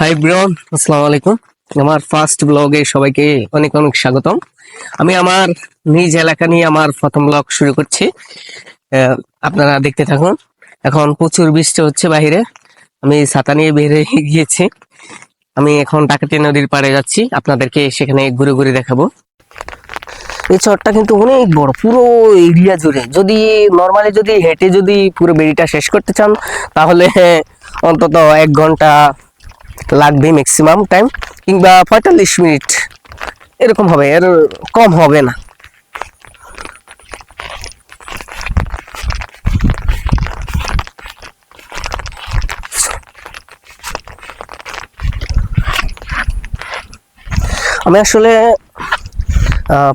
High ব্রন আসসালামু আলাইকুম আমার ফার্স্ট ব্লগে সবাইকে অনেক অনেক স্বাগতম। আমি আমার নিজ এলাকা নিয়ে আমার প্রথম ব্লগ শুরু করছি। আপনারা দেখতে থাকুন। এখন প্রচুর বৃষ্টি হচ্ছে বাইরে আমি ছাতা নিয়ে বের হয়ে গিয়েছি। আমি এখন ডাকাতি নদীর পাড়ে যাচ্ছি। আপনাদেরকে সেখানে ঘুরে ঘুরে দেখাবো। এই চরটা কিন্তু অনেক বড়, পুরো এরিয়া জুড়ে। যদি নর্মালি যদি হেঁটে যদি পুরো বেড়িটা শেষ করতে চান, তাহলে অন্তত এক ঘণ্টা লাগবে ম্যাক্সিমাম টাইম কিংবা পঁয়তাল্লিশ মিনিট। এরকম হবে, এর কম হবে না। আমি আসলে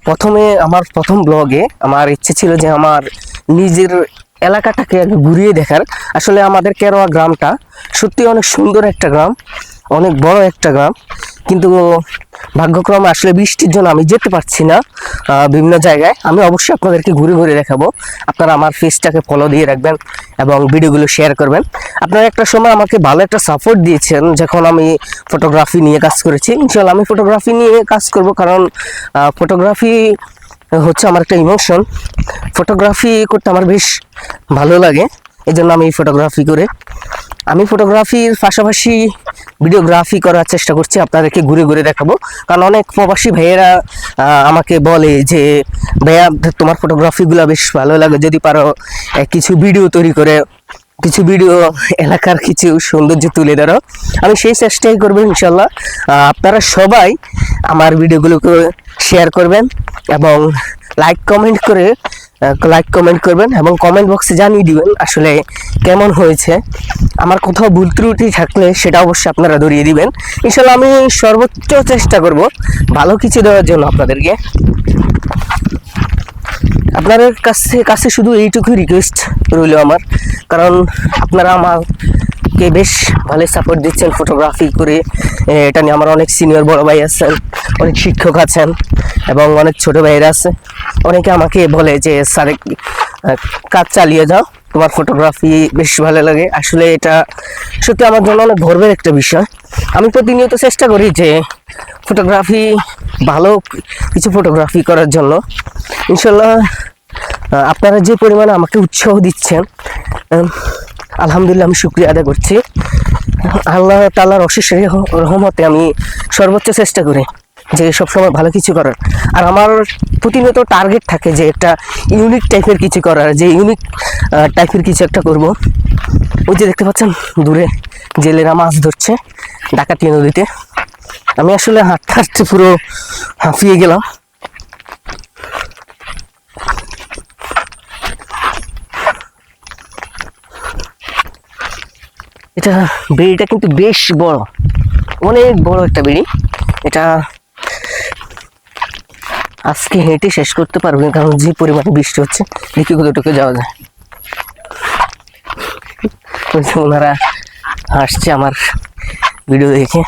প্রথমে আমার প্রথম ব্লগে আমার ইচ্ছে ছিল যে আমার নিজের এলাকাটাকে আগে ঘুরিয়ে দেখার। আসলে আমাদের কেরোয়া গ্রামটা সত্যি অনেক সুন্দর একটা গ্রাম, অনেক বড় একটা গ্রাম। কিন্তু ভাগ্যক্রমে আসলে বৃষ্টির জন্য আমি যেতে পারছি না বিভিন্ন জায়গায়। আমি অবশ্যই আপনাদেরকে ঘুরে ঘুরে দেখাবো। আপনারা আমার ফেসটাকে ফলো দিয়ে রাখবেন এবং ভিডিওগুলো শেয়ার করবেন। আপনারা একটা সময় আমাকে ভালো একটা সাপোর্ট দিয়েছেন যখন আমি ফটোগ্রাফি নিয়ে কাজ করেছি। ইনশাল্লাহ আমি ফটোগ্রাফি নিয়ে কাজ করব কারণ ফটোগ্রাফি হচ্ছে আমার একটা ইমোশন ফটোগ্রাফি করতে আমার বেশ ভালো লাগে এই জন্য আমি ফটোগ্রাফি করে, আমি ফটোগ্রাফির পাশাপাশি ভিডিওগ্রাফি করার চেষ্টা করছি, আপনাদেরকে ঘুরে ঘুরে দেখাবো। কারণ অনেক প্রবাসী ভাইয়েরা আমাকে বলে যে, ভাইয়া, তোমার ফটোগ্রাফিগুলো বেশ ভালো লাগে, যদি পারো কিছু ভিডিও তৈরি করে, কিছু ভিডিও এলাকার কিছু সৌন্দর্য তুলে ধরো। আমি সেই চেষ্টাই করব, ইনশাল্লাহ। আপনারা সবাই আমার ভিডিওগুলোকে শেয়ার করবেন এবং লাইক কমেন্ট করে লাইক কমেন্ট করবেন এবং কমেন্ট বক্সে জানিয়ে দিবেন আসলে কেমন হয়েছে। আমার কোথাও ভুল ত্রুটি থাকলে সেটা অবশ্যই আপনারা ধরিয়ে দিবেন। ইনশাল্লাহ আমি সর্বোচ্চ চেষ্টা করব ভালো কিছু দেওয়ার জন্য আপনাদেরকে। আপনাদের কাছে কাছে শুধু এইটুকুই রিকোয়েস্ট রইল আমার। কারণ আপনারা আমাকে বেশ ভালো সাপোর্ট দিচ্ছেন ফটোগ্রাফি করে। এটা নিয়ে আমার অনেক সিনিয়র বড় ভাই আছেন, অনেক শিক্ষক আছেন এবং অনেক ছোট ভাইয়েরা আছে। অনেকে আমাকে বলে যে, স্যার কাজ চালিয়ে যাও, তোমার ফটোগ্রাফি বেশ ভালো লাগে। আসলে এটা সত্যি আমার জন্য অনেক গর্বের একটা বিষয়। আমি প্রতিনিয়ত চেষ্টা করি যে ফটোগ্রাফি ভালো কিছু ফটোগ্রাফি করার জন্য। ইনশাল্লাহ আপনারা যে পরিমাণে আমাকে উৎসাহ দিচ্ছেন আলহামদুলিল্লাহ আমি শুক্রিয়া আদায় করছি। আল্লাহ তাল্লাহর অশেষ রহমতে আমি সর্বোচ্চ চেষ্টা করি যে সবসময় ভালো কিছু করার। আর আমার প্রতিনিয়ত টার্গেট থাকে যে একটা ইউনিক টাইপের কিছু করার, যে ইউনিক টাইপের কিছু একটা করব। ওই যে দেখতে পাচ্ছেন, দূরে জেলেরা মাছ ধরছে, ডাকাতি নদীতে। আমি আসলে হাঁটতে হাঁটতে পুরো হাঁফিয়ে গেলাম। এটা বেড়িটা কিন্তু বেশ বড়। অনেক বড় একটা বেড়ি। এটা আজকে হেঁটে শেষ করতে পারব না, কারণ যে পরিমাণে বৃষ্টি হচ্ছে, দেখি কতটুকু যাওয়া যায়। ওনারা হাসছে আমার ভিডিও দেখে।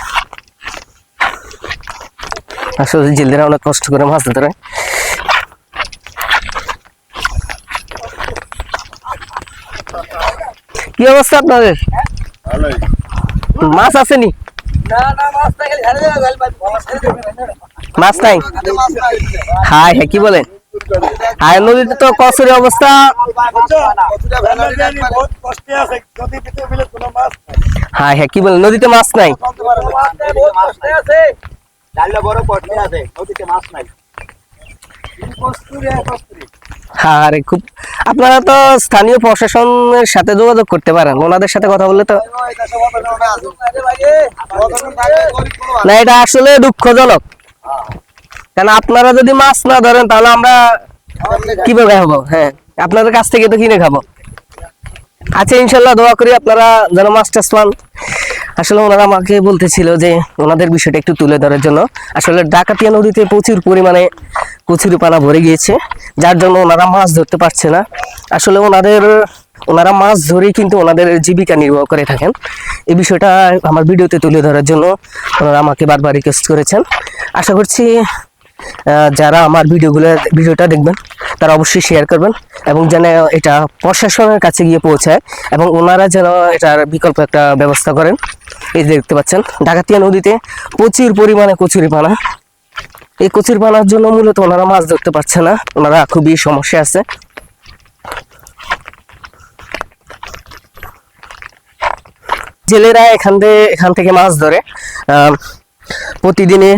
আসলে জেলেরা অনেক কষ্ট করে মাছ ধরে কি অবস্থা আপনাদের? মাছ আসেনি? মাছ নাই হাই হ্যাঁ কি বলেন? হায় নদীতে তো কচুরি অবস্থা। হাই হ্যাঁ কি বলেন? নদীতে মাছ নাই? বড় কষ্টে আছে নদীতে মাছ নাই। আরে খুব, আপনারা তো স্থানীয় প্রশাসনের সাথে যোগাযোগ করতে পারেন, ওনাদের সাথে কথা বললে তো না, এটা আসলে দুঃখজনক। কেন আপনারা যদি মাছ না ধরেন, তাহলে আমরা কীভাবে খাব? হ্যাঁ আপনাদের কাছ থেকে তো কিনে খাব। আচ্ছা ইনশাল্লাহ দোয়া করি আপনারা যেন মাছ টাছ পান। আসলে ওনারা আমাকে বলতেছিল যে ওনাদের বিষয়টা একটু তুলে ধরার জন্য। আসলে ডাকাতিয়া নদীতে প্রচুর পরিমাণে কচুরি পানা ভরে গিয়েছে, যার জন্য ওনারা মাছ ধরতে পারছে না। আসলে ওনাদের, ওনারা মাছ ধরেই কিন্তু ওনাদের জীবিকা নির্বাহ করে থাকেন। এই বিষয়টা আমার ভিডিওতে তুলে ধরার জন্য ওনারা আমাকে বারবার রিকোয়েস্ট করেছেন। আশা করছি যারা আমার ভিডিওগুলো, ভিডিওটা দেখবেন, তারা অবশ্যই শেয়ার করবেন এবং যেন এটা প্রশাসনের কাছে গিয়ে পৌঁছায় এবং ওনারা যেন এটার বিকল্প একটা ব্যবস্থা করেন। এই দেখতে পাচ্ছেন, ডাকাতিয়া নদীতে প্রচুর পরিমাণে কচুরিপানা এই কচুরিপানার জন্য মূলত ওনারা মাছ ধরতে পারছে না, ওনারা খুবই সমস্যা আছে। জেলেরা এখান থেকে এখান থেকে মাছ ধরে প্রতিদিনে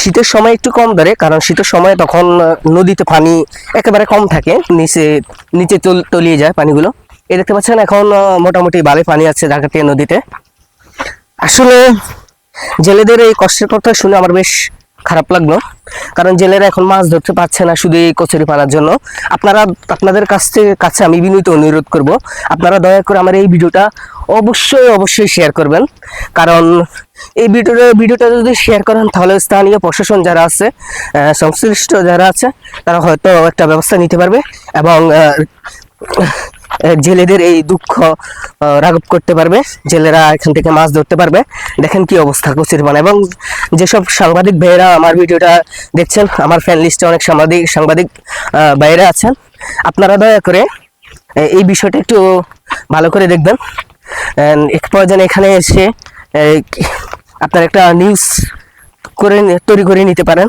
শীতের সময় একটু কম ধরে, কারণ শীতের সময় তখন নদীতে পানি একেবারে কম থাকে, নিচে নিচে তলিয়ে যায় পানিগুলো। এ দেখতে পাচ্ছেন এখন মোটামুটি ভালো পানি আছে ঢাকাটিয়া নদীতে। আসলে জেলেদের এই কষ্টের কথা শুনে আমার বেশ খারাপ লাগল, কারণ জেলেরা এখন মাছ ধরতে পারছে না শুধু এই কচুরি পানার জন্য। আপনারা, আপনাদের কাছ থেকে, কাছে আমি বিনীত অনুরোধ করব, আপনারা দয়া করে আমার এই ভিডিওটা অবশ্যই অবশ্যই শেয়ার করবেন, কারণ এই ভিডিওটা ভিডিওটা যদি শেয়ার করেন, তাহলে স্থানীয় প্রশাসন যারা আছে সংশ্লিষ্ট যারা আছে, তারা হয়তো একটা ব্যবস্থা নিতে পারবে এবং জেলেদের এই দুঃখ রাঘব করতে পারবে। জেলেরা এখান থেকে মাছ ধরতে পারবে। দেখেন কি অবস্থা কচুরি পানা এবং যেসব সাংবাদিক ভাইয়েরা আমার ভিডিওটা দেখছেন, আমার ফ্যান লিস্টে অনেক সাংবাদিক সাংবাদিক ভাইয়েরা আছেন, আপনারা দয়া করে এই বিষয়টা একটু ভালো করে দেখবেন। এক প্রয়োজনে এখানে এসে আপনার একটা নিউজ করে তৈরি করে নিতে পারেন।